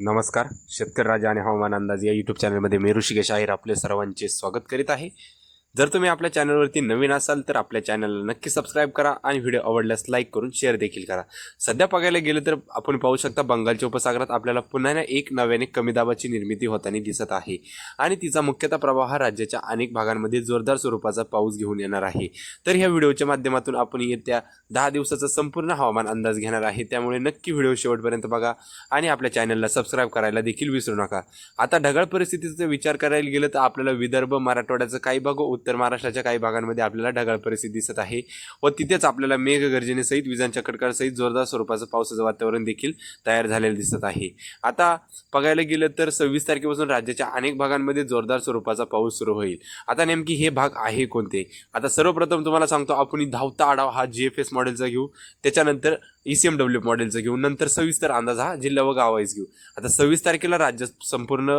नमस्कार. शेतकरी राजा आणि हवामान अंदाज या यूट्यूब चॅनलमध्ये मी ऋषिकेश आहेर आपले सर्वांचे स्वागत करीत आहे. जर तुम्ही आपल्या चॅनलवरती नवीन असाल तर आपल्या चॅनलला नक्की सबस्क्राईब करा आणि व्हिडिओ आवडल्यास लाईक करून शेअर देखील करा. सध्या बघायला गेलं तर आपण पाहू शकता बंगालच्या उपसागरात आपल्याला पुन्हा एक नव्याने कमी दाबाची निर्मिती होताना दिसत आहे. आणि तिचा मुख्यतः प्रभाव हा राज्याच्या अनेक भागांमध्ये जोरदार स्वरूपाचा पाऊस घेऊन येणार आहे. तर ह्या व्हिडिओच्या माध्यमातून आपण येत्या दहा दिवसाचा संपूर्ण हवामान अंदाज घेणार आहे. त्यामुळे नक्की व्हिडिओ शेवटपर्यंत बघा आणि आपल्या चॅनलला सबस्क्राईब करायला देखील विसरू नका. आता ढगाळ परिस्थितीचा विचार करायला गेलं तर आपल्याला विदर्भ मराठवाड्याचं काही भाग उत्तर महाराष्ट्राच्या काही भागांमध्ये आपल्याला ढगाळ परिस्थिती दिसत आहे व तिथेच आपल्याला मेघगर्जनेसहित विजांच्या कडकडासहित जोरदार स्वरूपाचं पावसाचं वातावरण देखील तयार झालेलं दिसत आहे. आता बघायला गेलं तर सव्वीस तारखेपासून राज्याच्या अनेक भागांमध्ये जोरदार स्वरूपाचा पाऊस सुरू होईल. आता नेमकी हे भाग आहे कोणते? आता सर्वप्रथम तुम्हाला सांगतो आपण धावता आढावा हा जी एफ एस मॉडेलचा घेऊ. त्याच्यानंतर ई सी एम डब्ल्यू मॉडेलचं घेऊ नंतर सविस्तर अंदाज हा जिल्हा व गावाईज घेऊ. आता सव्वीस तारखेला राज्य संपूर्ण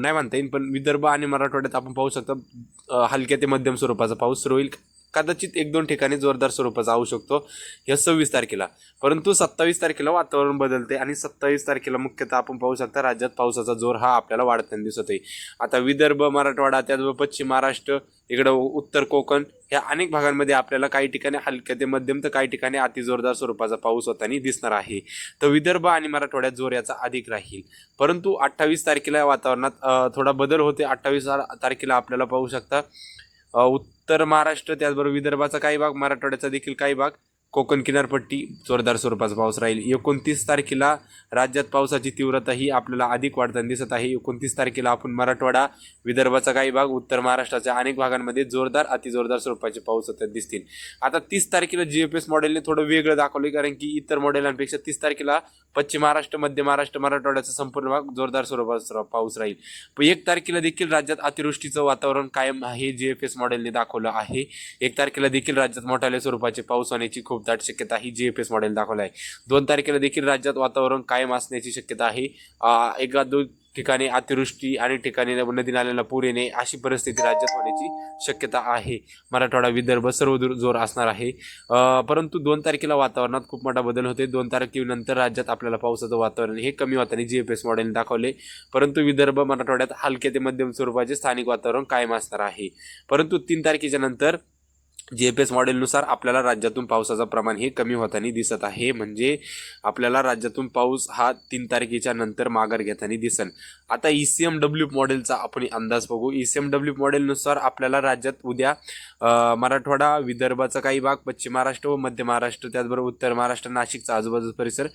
नाही म्हणता येईल पण विदर्भ आणि मराठवाड्यात आपण पाहू शकता हलक्या ते मध्यम स्वरूपाचा पाऊस सुरू होईल. कदाचित एक दोन ठिकाणी जोरदार स्वरूपाचा होऊ शकतो. या सव्वीस तारखेला. परंतु सत्तावीस तारखेला वातावरण बदलते आणि सत्तावीस तारखेला मुख्यतः आपण पाहू शकता राज्यात पावसाचा जोर हा आपल्याला वाढताना दिसत आहे आता विदर्भ मराठवाडा त्याचबरोबर पश्चिम महाराष्ट्र इकडं उत्तर कोकण ह्या अनेक भागांमध्ये आपल्याला काही ठिकाणी हलक्या ते मध्यम तर काही ठिकाणी अतिजोरदार स्वरूपाचा पाऊस होताना दिसणार आहे. तर विदर्भ आणि मराठवाड्यात जोर याचा अधिक राहील. परंतु अठ्ठावीस तारखेला वातावरणात थोडा बदल होते अठ्ठावीस तारखेला आपल्याला पाहू शकता उत्तर महाराष्ट्र त्याचबरोबर विदर्भाचा काही भाग मराठवाड्याचा देखील काही भाग. कोकण किनारपट्टी जोरदार स्वरूपाचा पाऊस राहील. एकोणतीस तारखेला राज्यात पावसाची तीव्रता ही आपल्याला अधिक वाढताना दिसत आहे. एकोणतीस तारखेला आपण मराठवाडा विदर्भाचा काही भाग उत्तर महाराष्ट्राच्या अनेक भागांमध्ये जोरदार अतिजोरदार स्वरूपाचे पाऊस होतात दिसतील. आता तीस तारखेला जी एफ एस मॉडेलने थोडं वेगळं दाखवलं कारण की इतर मॉडेलांपेक्षा तीस तारखेला पश्चिम महाराष्ट्र मध्य महाराष्ट्र मराठवाड्याचा संपूर्ण भाग जोरदार स्वरूपाचा पाऊस राहील. पण एक तारखेला देखील राज्यात अतिवृष्टीचं वातावरण कायम आहे जी एफ एस मॉडेलने दाखवलं आहे. एक तारखेला देखील राज्यात मोठ्या स्वरूपाचे पाऊस होण्याची खूप दाट शक्यता ही जी एफ एस मॉडेल दाखवलं आहे. दोन तारखेला देखील राज्यात वातावरण कायम असण्याची शक्यता आहे. एका दोन ठिकाणी अतिवृष्टी आणि ठिकाणी नदी नाल्यांना पूर येणे अशी परिस्थिती राज्यात होण्याची शक्यता आहे. मराठवाडा विदर्भ सर्व जोर असणार आहे. परंतु दोन तारखेला वातावरणात खूप मोठा बदल होते दोन तारखेनंतर राज्यात आपल्याला पावसाचं वातावरण हे कमी होताना जी एफ एस मॉडेल दाखवले परंतु विदर्भ मराठवाड्यात हलके ते मध्यम स्वरूपाचे स्थानिक वातावरण कायम असणार आहे. परंतु तीन तारखेच्या नंतर जी एफ एस मॉडेलनुसार आपल्याला राज्यातून पावसाचं प्रमाण हे कमी होताना दिसत आहे. म्हणजे आपल्याला राज्यातून पाऊस हा तीन तारखेच्या नंतर माघार घेताना दिसन. आता ई सी एम डब्ल्यू मॉडेलचा आपण अंदाज बघू. ई सी एम डब्ल्यू मॉडेलनुसार आपल्याला राज्यात उद्या मराठवाडा विदर्भाचा काही भाग पश्चिम महाराष्ट्र व मध्य महाराष्ट्र त्याचबरोबर उत्तर महाराष्ट्र नाशिकचा आजूबाजूचा परिसर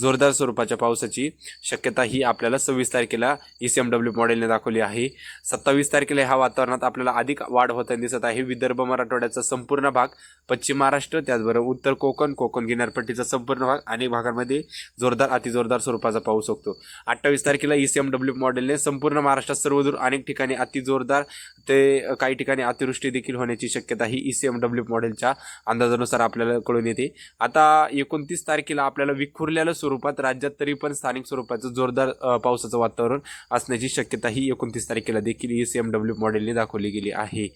जोरदार स्वरूपाच्या पावसाची शक्यता ही आपल्याला सव्वीस तारखेला ई सी एम डब्ल्यू मॉडेलने दाखवली आहे. सत्तावीस तारखेला ह्या वातावरणात आपल्याला अधिक वाढ होताना दिसत आहे. विदर्भ मराठवाड्याचा संपूर्ण भाग पश्चिम महाराष्ट्र त्याचबरोबर उत्तर कोकण कोकण किनारपट्टीचा संपूर्ण भाग अनेक भागांमध्ये जोरदार अतिजोरदार स्वरूपाचा पाऊस होतो अठ्ठावीस तारखेला ई सी एम डब्ल्यू मॉडेलने संपूर्ण महाराष्ट्रात सर्वदूर अनेक ठिकाणी अतिजोरदार ते काही ठिकाणी अतिवृष्टी देखील होण्याची शक्यता ही ई सी एम डब्ल्यू मॉडेलच्या अंदाजानुसार आपल्याला कळून येते. आता एकोणतीस तारखेला आपल्याला विखुरलेल्या स्वरूपात राज्यात तरी पण स्थानिक स्वरूपाचं जोरदार पावसाचं वातावरण असण्याची शक्यता ही एकोणतीस तारखेला देखील ई सी एम डब्ल्यू मॉडेलने दाखवली गेली आहे.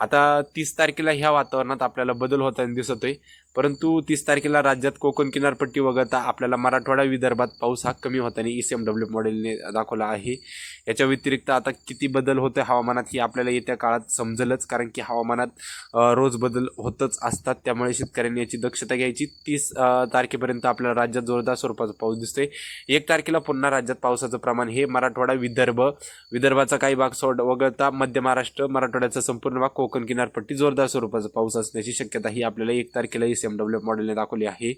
आता तीस तारखेला ह्या वातावरणात आपल्याला बदल होताना दिसतोय. परंतु तीस तारखेला राज्यात कोकण किनारपट्टी वगळता आपल्याला मराठवाडा विदर्भात पाऊस हा कमी होताना ई सी एम डब्ल्यू मॉडेलने दाखवला आहे. याच्या व्यतिरिक्त आता किती बदल होते हवामानात ही आपल्याला येत्या काळात समजलंच कारण की हवामानात रोज बदल होतच असतात. त्यामुळे शेतकऱ्यांनी याची दक्षता घ्यायची. तीस तारखेपर्यंत आपल्याला राज्यात जोरदार स्वरूपाचा पाऊस दिसतोय. एक तारखेला पुन्हा राज्यात पावसाचं प्रमाण हे मराठवाडा विदर्भ विदर्भाचा काही भाग सोड वगळता मध्य महाराष्ट्र मराठवाड्याचा संपूर्ण भाग कोकण किनारपट्टी जोरदार स्वरूपाचा पाऊस असण्याची शक्यता ही आपल्याला एक तारखेला ई सी एम डब्ल्यू मॉडेलने दाखवली आहे.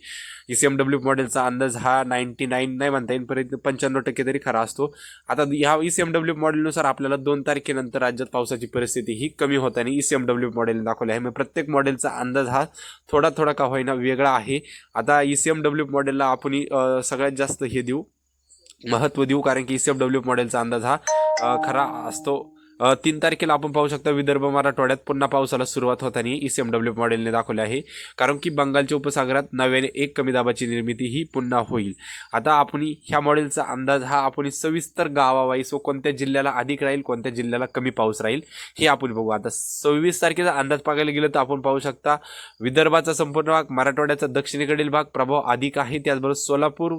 ई सी एम डब्ल्यू मॉडेलचा अंदाज हा नाईन्टी नाईन नाही म्हणता येईल पर्यंत पंच्याण्णव टक्के तरी खरा असतो. आता ह्या ई सी एम डब्ल्यू मॉडेलनुसार आपल्याला दोन तारखेनंतर राज्यात पावसाची परिस्थिती ही कमी होताना ई सी एम डब्ल्यू मॉडेलने दाखवली आहे. मग प्रत्येक मॉडेलचा अंदाज हा थोडा थोडा का होईना वेगळा आहे. आता ई सी एम डब्ल्यू मॉडेलला आपण सगळ्यात जास्त हे देऊ महत्त्व देऊ कारण की ई सी एम डब्ल्यू मॉडेलचा अंदाज हा खरा असतो. तीन तारखेला आपण पाहू शकता विदर्भ मराठवाड्यात पुन्हा पावसाला सुरुवात होताना ई सी एम डब्ल्यू मॉडेलने दाखवले आहे. कारण की बंगालच्या उपसागरात नव्याने एक कमी दाबाची निर्मिती ही पुन्हा होईल. आता आपण ह्या मॉडेलचा अंदाज हा आपण सविस्तर गावावाईस व कोणत्या जिल्ह्याला अधिक राहील कोणत्या जिल्ह्याला कमी पाऊस राहील हे आपण बघू. आता सव्वीस तारखेचा अंदाज पाहायला गेलं तर आपण पाहू शकता विदर्भाचा संपूर्ण भाग मराठवाड्याचा दक्षिणेकडील भाग प्रभाव अधिक आहे. त्याचबरोबर सोलापूर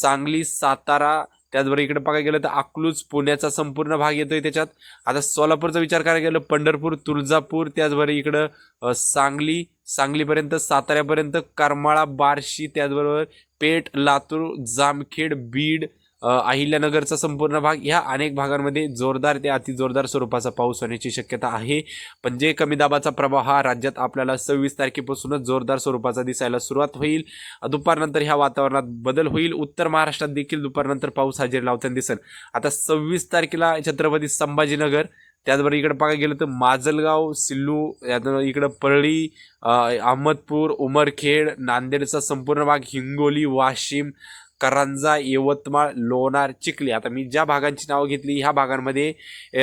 सांगली सातारा त्याचबरोबर इकडे बघायला गेलं तर अकलूज पुण्याचा संपूर्ण भाग येतोय त्याच्यात. आता सोलापूरचा विचार करायला गेलं पंढरपूर तुळजापूर त्याचबरोबर इकडं सांगली सांगलीपर्यंत साताऱ्यापर्यंत करमाळा बार्शी त्याचबरोबर पेठ लातूर जामखेड बीड अहिल्यानगरचा संपूर्ण भाग ह्या अनेक भागांमध्ये जोरदार ते अतिजोरदार स्वरूपाचा पाऊस होण्याची शक्यता आहे. पण जे कमी दाबाचा प्रभाव हा राज्यात आपल्याला सव्वीस तारखेपासूनच जोरदार स्वरूपाचा दिसायला सुरुवात होईल. दुपारनंतर ह्या वातावरणात बदल होईल. उत्तर महाराष्ट्रात देखील दुपारनंतर पाऊस हजेरी लावताना दिसेल. आता सव्वीस तारखेला छत्रपती संभाजीनगर त्याचबरोबर इकडे बघायला गेलं तर माजलगाव सिल्लू यात- इकडं परळी अहमदपूर उमरखेड नांदेडचा संपूर्ण भाग हिंगोली वाशिम करंजा यवतमाळ लोणार चिखली. आता मी ज्या भागांची नावं घेतली ह्या भागांमध्ये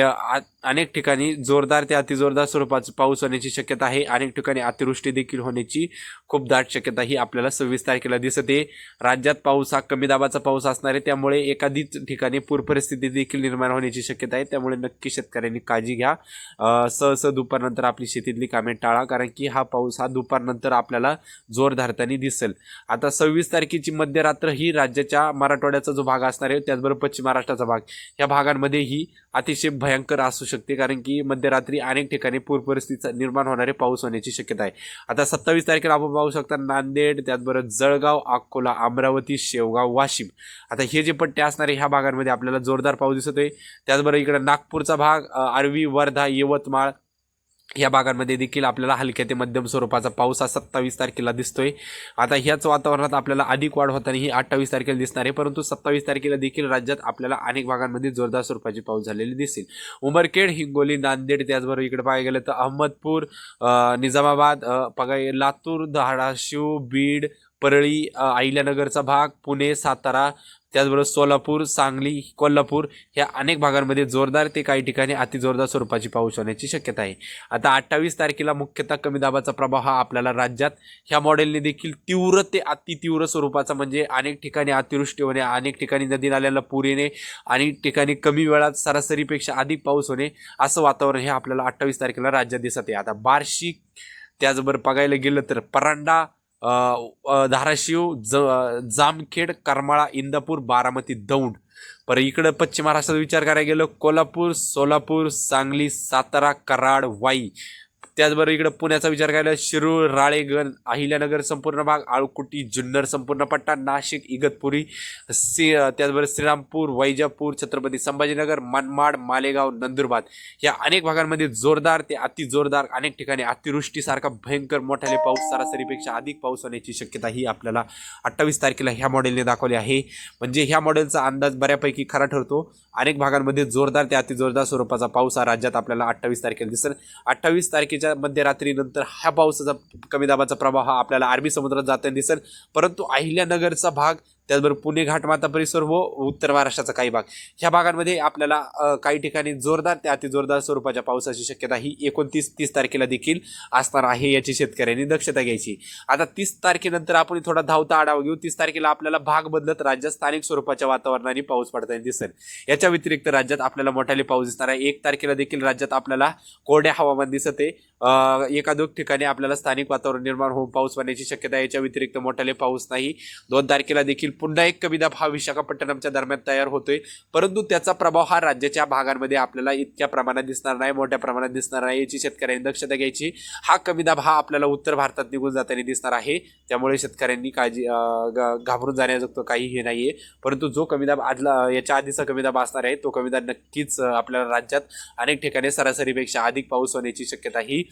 आ- अनेक ठिकाणी जोरदार ते अतिजोरदार स्वरूपाचा पाऊस होण्याची शक्यता आहे. अनेक ठिकाणी अतिवृष्टी देखील होण्याची खूप दाट शक्यता ही आपल्याला सव्वीस तारखेला दिसते. राज्यात पाऊस हा कमी दाबाचा पाऊस असणार आहे. त्यामुळे एखादीच ठिकाणी पूर परिस्थिती देखील निर्माण होण्याची शक्यता आहे. त्यामुळे नक्की शेतकऱ्यांनी काळजी घ्या. अ, सहसह दुपारनंतर आपली शेतीतली कामे टाळा कारण की हा पाऊस हा दुपारनंतर आपल्याला जोर धरताना दिसेल. आता सव्वीस तारखेची मध्यरात्र ही राज्याच्या मराठवाड्याचा जो भाग असणार आहे त्याचबरोबर पश्चिम महाराष्ट्राचा भाग. या भागांमध्ये ही अतिशय भयंकर असू शकते कारण की मध्यरात्री अनेक ठिकाणी पूरपरिस्थितीचं निर्माण होणारे पाऊस होण्याची शक्यता आहे. आता सत्तावीस तारखेला आपण पाहू शकता नांदेड त्याचबरोबर जळगाव अकोला अमरावती शेवगाव वाशिम. आता हे जे पट्टे असणारे ह्या भागांमध्ये आपल्याला जोरदार पाऊस दिसत आहे त्याचबरोबर इकडे नागपूरचा भाग आरवी वर्धा यवतमाळ या भागांमध्ये देखील आपल्याला हलक्या ते मध्यम स्वरूपाचा पाऊस हा सत्तावीस तारखेला दिसतोय. आता ह्याच वातावरणात आपल्याला अधिक वाढ होताना ही अठ्ठावीस तारखेला दिसणार आहे. परंतु सत्तावीस तारखेला देखील राज्यात आपल्याला अनेक भागांमध्ये जोरदार स्वरूपाचे पाऊस झालेले दिसेल. उमरखेड हिंगोली नांदेड त्याचबरोबर इकडे पाहायला गेलं तर अहमदपूर निजामाबाद अ, बघा लातूर धाराशिव बीड परळी अहिल्यानगरचा भाग पुणे सातारा त्याचबरोबर सोलापूर सांगली कोल्हापूर ह्या अनेक भागांमध्ये जोरदार ते काही ठिकाणी अतिजोरदार स्वरूपाची पाऊस होण्याची शक्यता आहे. आता अठ्ठावीस तारखेला मुख्यतः कमी दाबाचा प्रभाव हा आपल्याला राज्यात ह्या मॉडेलने देखील तीव्र ते अतितीव्र स्वरूपाचा म्हणजे अनेक ठिकाणी अतिवृष्टी होणे अनेक ठिकाणी नदी नाल्याला पूर येणे अनेक ठिकाणी कमी वेळात सरासरीपेक्षा अधिक पाऊस होणे असं वातावरण हे आपल्याला अठ्ठावीस तारखेला राज्यात दिसत आहे. आता बार्शी त्याचबरोबर बघायला गेलं तर परांडा धाराशिव ज जामखेड करमाळा इंदापूर बारामती दौंड. पर इकडं पश्चिम महाराष्ट्राचा विचार करायला गेलो कोल्हापूर सोलापूर सांगली सातारा कराड वाई. त्याचबरोबर इकडं पुण्याचा विचार करायला शिरूर राळेगण अहिल्यानगर संपूर्ण भाग आळकुटी जुन्नर संपूर्ण पट्टा नाशिक इगतपुरी सी त्याचबरोबर श्रीरामपूर वैजापूर छत्रपती संभाजीनगर मनमाड मालेगाव नंदुरबार या अनेक भागांमध्ये जोरदार ते अति जोरदार अनेक ठिकाणी अतिवृष्टीसारखा भयंकर मोठ्याने पाऊस सरासरीपेक्षा अधिक पाऊस होण्याची शक्यता ही आपल्याला अठ्ठावीस तारखेला ह्या मॉडेलने दाखवली आहे. म्हणजे ह्या मॉडेलचा अंदाज बऱ्यापैकी खरा ठरतो. अनेक भागांमध्ये जोरदार ते अतिजोरदार स्वरूपाचा पाऊस हा राज्यात आपल्याला अठ्ठावीस तारखेला दिसेल. अठ्ठावीस तारखेच्या मध्यरात्रीनंतर ह्या पावसाचा कमी दाबाचा प्रभाव हा आपल्याला अरबी समुद्रात जाताना दिसेल. परंतु अहिल्यानगरचा भाग त्याचबरोबर पुणे घाटमाता परिसर व उत्तर महाराष्ट्राचा काही भाग. ह्या भागांमध्ये आपल्याला काही ठिकाणी जोरदार ते अतिजोरदार स्वरूपाच्या पावसाची शक्यता ही एकोणतीस तीस तारखेला देखील असणार आहे याची शेतकऱ्यांनी दक्षता घ्यायची. आता तीस तारखेनंतर आपण थोडा धावता आढावा घेऊ. तीस तारखेला आपल्याला भाग बदलत राज्यात स्थानिक स्वरूपाच्या वातावरणाने पाऊस पडताना दिसेल. याच्या व्यतिरिक्त राज्यात आपल्याला मोठ्याने पाऊस दिसणार आहे. एक तारखेला देखील राज्यात आपल्याला कोरड्या हवामान दिसत आहे. अ, एकादोक ठिकाणी आपल्याला स्थानिक वातावरण निर्माण होऊन पाऊस पडण्याची शक्यता आहे. याच्या व्यतिरिक्त मोठ्याने पाऊस नाही. दोन तारखेला देखील पुन्हा एक कमी दाब हा विशाखापट्टणमच्या दरम्यान तयार होतोय. परंतु त्याचा प्रभाव हा राज्याच्या भागांमध्ये आपल्याला इतक्या प्रमाणात दिसणार नाही मोठ्या प्रमाणात दिसणार नाही याची शेतकऱ्यांनी दक्षता घ्यायची. हा कमी दाब हा आपल्याला उत्तर भारतात निघून जाताना दिसणार आहे. त्यामुळे शेतकऱ्यांनी काळजी ग- घाबरून जाण्याजोगतं काही हे नाहीये. परंतु जो कमी दाब आदला याच्या आधीचा कमी दाब असणार आहे तो कमी दाब नक्कीच आपल्याला राज्यात अनेक ठिकाणी सरासरीपेक्षा अधिक पाऊस होण्याची शक्यता ही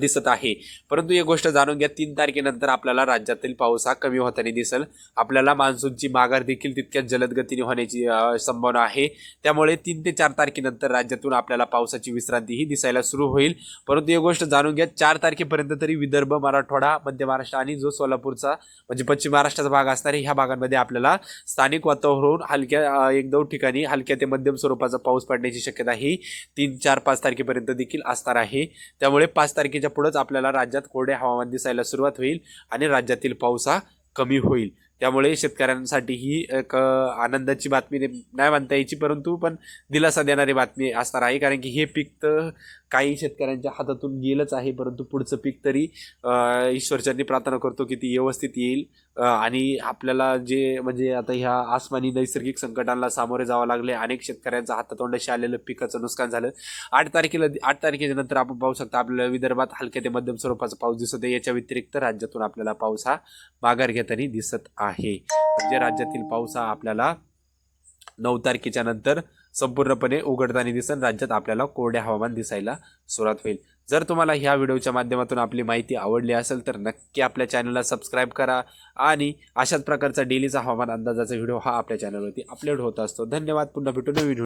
दिसत आहे. परंतु एक गोष्ट जाणून घ्या तीन तारखेनंतर आपल्याला राज्यातील पाऊस हा कमी होताना दिसेल. आपल्याला मान्सूनची माघार देखील तितक्याच जलद गतीने होण्याची संभावना आहे. त्यामुळे तीन ते चार तारखेनंतर राज्यातून आपल्याला पावसाची विश्रांती ही दिसायला सुरू होईल. परंतु एक गोष्ट जाणून घ्या चार तारखेपर्यंत तरी विदर्भ मराठवाडा मध्य महाराष्ट्र आणि जो सोलापूरचा म्हणजे पश्चिम महाराष्ट्राचा भाग असणार ह्या भागांमध्ये आपल्याला स्थानिक वातावरण हलक्या एक दोन ठिकाणी हलक्या ते मध्यम स्वरूपाचा पाऊस पडण्याची शक्यता ही तीन चार पाच तारखेपर्यंत देखील असणार आहे. त्यामुळे पाच तारखेच्या पुढेच आपल्याला राज्यात कोरडे हवामान दिसायला सुरुवात होईल आणि राज्यातील पाऊस हा कमी होईल. त्यामुळे शेतकऱ्यांसाठी ही एक आनंदाची बातमी नाही म्हणता यायची परंतु पण दिलासा देणारी बातमी असणार आहे कारण की हे पीक तर काही शेतकऱ्यांच्या हातातून गेलंच आहे परंतु पुढचं पीक तरी अ, ईश्वरचरणी प्रार्थना करतो की ती व्यवस्थित येईल. आणि आपल्याला जे म्हणजे आता ह्या आसमानी नैसर्गिक संकटांना सामोरे जावं लागले अनेक शेतकऱ्यांचं हातातोंडाशी आलेलं पिकाचं नुकसान झालं. आठ तारखेला आठ तारखेच्या नंतर आपण पाहू शकता आपल्याला विदर्भात हलक्या ते मध्यम स्वरूपाचा पाऊस दिसत आहे. याच्या व्यतिरिक्त राज्यातून आपल्याला पाऊस हा माघार घेताना दिसत आहे. म्हणजे राज्यातील पाऊस हा आपल्याला नऊ तारखेच्या नंतर संपूर्णपणे उघडताना दिसन. राज्यात आपल्याला कोरडे हवामान दिसायला सुरुवात होईल. जर तुम्हाला ह्या व्हिडिओच्या माध्यमातून आपली माहिती आवडली असेल तर नक्की आपल्या चॅनलला सबस्क्राईब करा. आणि अशाच प्रकारचा डेलीचा हवामान अंदाजाचा व्हिडिओ हा आपल्या चॅनलवरती अपलोड होत असतो. धन्यवाद. पुन्हा भेटू नवीन